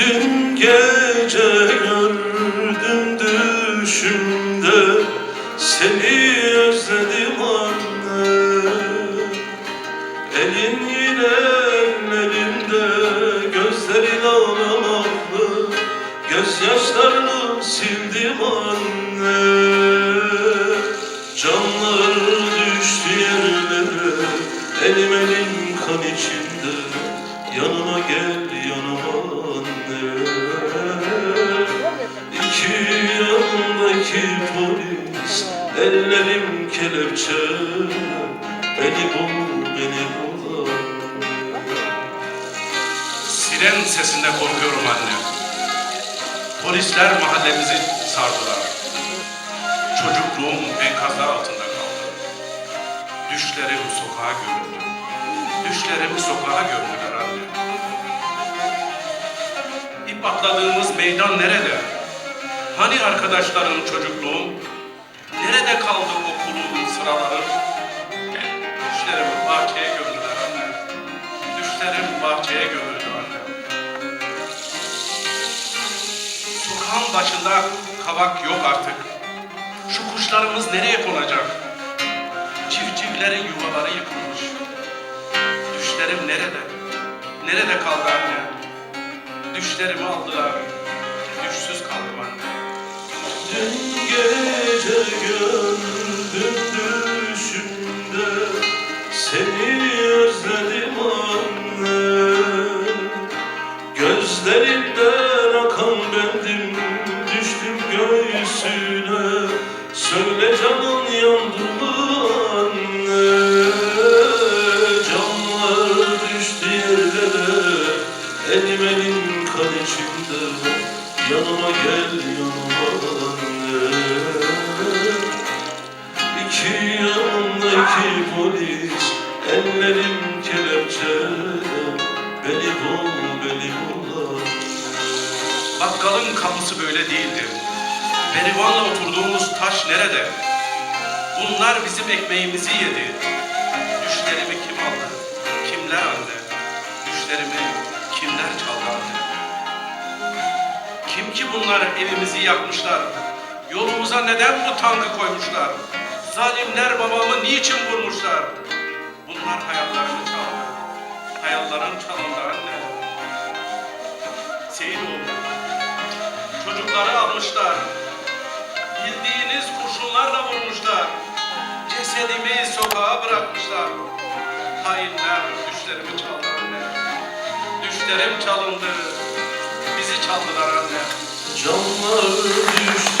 Dün gece gördüm düşümde Seni özledim anne. Elin yine ellerimde Gözlerin ağlamaklı Gözyaşlarını sildim anne. Canlar düştü yerlere Elim elim kan içinde İki yanımdaki polis Ellerim kelepçe Beni bul beni bul Siren sesinde korkuyorum anne. Polisler mahallemizi sardılar. Çocukluğum enkazlar altında kaldı. Düşlerim sokağa gömüldü. Düşlerimi sokağa gömdüler anne. İp atladığımız meydan nerede? Hani arkadaşlarım çocukluğum? Nerede kaldı okulun sıraları? Düşlerimi bahçeye gömdüler anne. Düşlerim bahçeye gömüldü anne. Sokağın başında kavak yok artık. Şu kuşlarımız nereye konacak? Çiftçilerin yuvaları yıkılmış. Düşlerim nerede? Nerede kaldı anne? Düşlerimi aldılar. Gözlerinden akan bendim Düştüm göğsüne. Söyle canın yandı anne. Canlar düştü yerlere Elim elim kan içimde. Yanıma gel yanıma anne İki yanımdaki polis Ellerim kelepçe Beni bul beni bul Bakkalın kapısı böyle değildi. Berivanla oturduğumuz taş nerede? Bunlar bizim ekmeğimizi yedi. Düşlerimi kim aldı? Kimler anne? Düşlerimi kimler çaldı? Kim ki bunlar evimizi yakmışlar? Yolumuza neden bu tankı koymuşlar? Zalimler babamı niçin vurmuşlar? Bunlar hayallarını çaldı. Hayallerin çalındı anne. Seyidoğlu. Çocukları almışlar. Bildiğiniz kurşunlarla vurmuşlar. Cesedimi sokağa bırakmışlar. Hainler düşlerimi çaldı anne. Düşlerim çalındı. Bizi çaldılar anne. Canlar düştü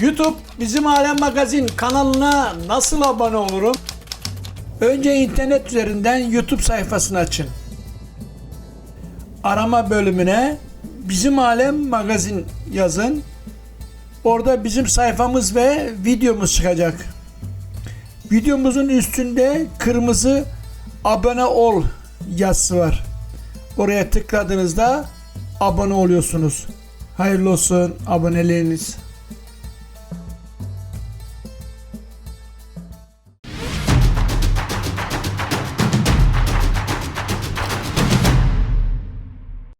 YouTube Bizim Alem Magazin kanalına nasıl abone olurum? Önce internet üzerinden YouTube sayfasını açın. Arama bölümüne Bizim Alem Magazin yazın. Orada bizim sayfamız ve videomuz çıkacak. Videomuzun üstünde kırmızı abone ol yazısı var. Oraya tıkladığınızda abone oluyorsunuz. Hayırlı olsun aboneleriniz.